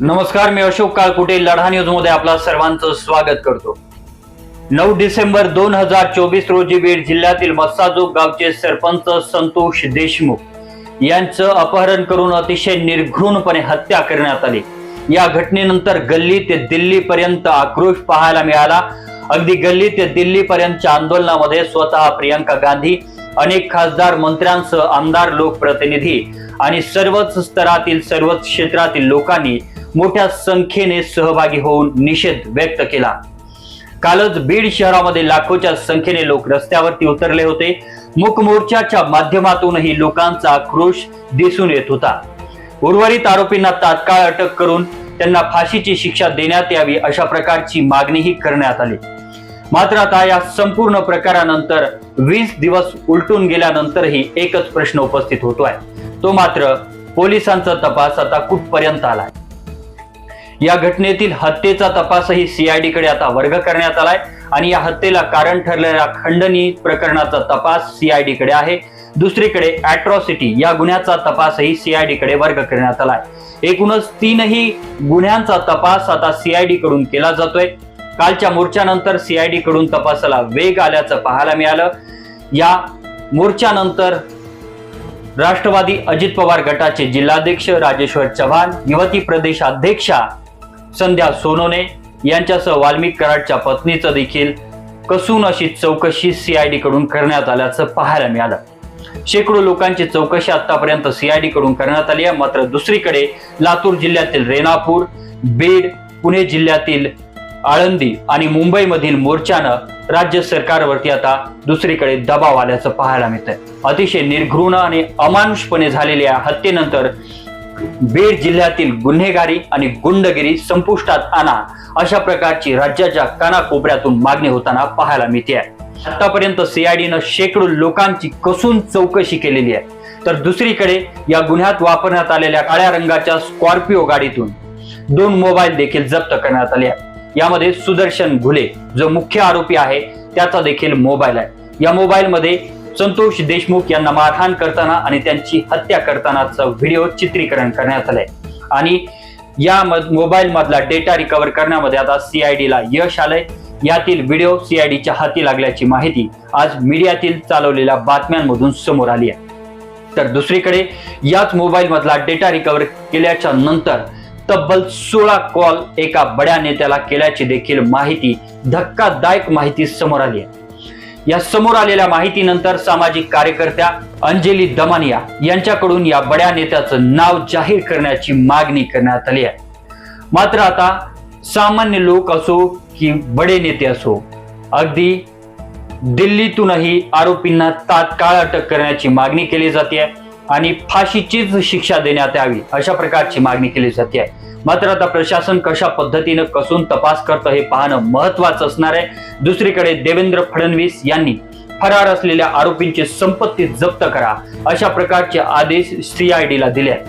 नमस्कार मी अशोक काळकुटे लढा न्यूजमध्ये आपला सर्वांचं स्वागत करतो. नऊ डिसेंबर दोन हजार चोवीस रोजी बीड जिल्ह्यातील मस्साजोग गावचे सरपंच संतोष देशमुख यांचं अपहरण करून अतिशय निर्घृणपणे हत्या करण्यात आली. या घटनेनंतर गल्ली ते दिल्ली पर्यंत आक्रोश पाहायला मिळाला. अगदी गल्ली ते दिल्ली पर्यंतच्या आंदोलनामध्ये स्वतः प्रियंका गांधी अनेक खासदार मंत्र्यांसह आमदार लोकप्रतिनिधी आणि सर्वच स्तरातील सर्वच क्षेत्रातील लोकांनी मोठ्या संख्येने सहभागी होऊन निषेध व्यक्त केला. कालच बीड शहरामध्ये लाखोच्या संख्येने लोक रस्त्यावरती उतरले होते. मुकमोर्चाच्या माध्यमातूनही लोकांचा आक्रोश दिसून येत होता. उर्वरित आरोपींना तात्काळ अटक करून त्यांना फाशीची शिक्षा देण्यात यावी अशा प्रकारची मागणीही करण्यात आली. मात्र आता या संपूर्ण प्रकारानंतर वीस दिवस उलटून गेल्यानंतरही एकच प्रश्न उपस्थित होतोय. तो मात्र पोलिसांचा तपास आता कुठपर्यंत आलाय? या घटनेतील हत्येचा तपासही सीआयडीकडे आता वर्ग करण्यात आलाय. आणि या हत्येला कारण ठरलेल्या खंडणी प्रकरणाचा तपास सीआयडीकडे आहे. दुसरीकडे अॅट्रॉसिटी या गुन्ह्याचा तपासही सीआयडीकडे वर्ग करण्यात आलाय. एकूणच तीनही गुन्ह्यांचा तपास आता सीआयडी कडून केला जातोय. कालच्या मोर्चानंतर सीआयडी कडून तपासाला वेग आल्याचं पाहायला मिळालं. या मोर्चानंतर राष्ट्रवादी अजित पवार गटाचे जिल्हाध्यक्ष राजेश्वर चव्हाण युवती प्रदेश अध्यक्षा संध्या सोनोने यांच्यासह वाल्मिक कराडच्या पत्नीचं देखील कसून अशी चौकशी सीआयडी कडून करण्यात आल्याचं पाहायला मिळालं. शेकडो लोकांची चौकशी आतापर्यंत सीआयडी कडून करण्यात आली आहे. मात्र दुसरीकडे लातूर जिल्ह्यातील रेणापूर बीड पुणे जिल्ह्यातील आळंदी आणि मुंबईमधील मोर्चानं राज्य सरकारवरती आता दुसरीकडे दबाव आल्याचं पाहायला मिळतंय. अतिशय निर्घृण आणि अमानुषपणे झालेल्या हत्येनंतर बीड जिल्ह्यातील गुन्हेगारी आणि गुंडगिरी संपुष्टात आणा. अशा प्रकारची राज्याच्या कानाकोपऱ्यातून मागणी होताना पाहायला मिळते आतापर्यंत सीआयडीनं शेकडो लोकांची कसून चौकशी केलेली आहे. तर दुसरीकडे या गुन्ह्यात वापरण्यात आलेल्या काळ्या रंगाच्या स्कॉर्पिओ गाडीतून दोन मोबाईल देखील जप्त करण्यात आले आहेत. यामध्ये सुदर्शन घुले जो मुख्य आरोपी आहे त्याचा देखील मोबाईल आहे. या मोबाईल मध्ये संतोष देशमुख यांना मारहाण करताना आणि त्यांची हत्या करतानाचा व्हिडिओ चित्रीकरण करण्यात आलंय. आणि या मोबाईल मधला डेटा रिकव्हर करण्यामध्ये आता सीआयडीला यश आलंय. यातील व्हिडिओ सीआयडीच्या हाती लागल्याची माहिती आज मीडियातील चालवलेल्या बातम्यांमधून समोर आली आहे. तर दुसरीकडे याच मोबाईल मधला डेटा रिकव्हर केल्याच्यानंतर तब्बल सोळा कॉल एका बड्या नेत्याला केल्याची देखील माहिती धक्कादायक माहिती समोर आली आहे. या समोर आलेल्या माहितीनंतर सामाजिक कार्यकर्त्या अंजली दमानिया यांच्याकडून या बड्या नेत्याचं नाव जाहीर करण्याची मागणी करण्यात आली आहे. मात्र आता सामान्य लोक असो की बडे नेते असो अगदी दिल्लीतूनही आरोपींना तात्काळ अटक करण्याची मागणी केली जाते आणि फाशीचीच शिक्षा देण्यात यावी अशा प्रकारची मागणी केली जाते. आहे मात्र आता प्रशासन कशा पद्धतीनं कसून तपास करतं हे पाहणं महत्वाचं असणार आहे. दुसरीकडे देवेंद्र फडणवीस यांनी फरार असलेल्या आरोपींची संपत्ती जप्त करा अशा प्रकारचे आदेश सीआयडीला दिले आहेत.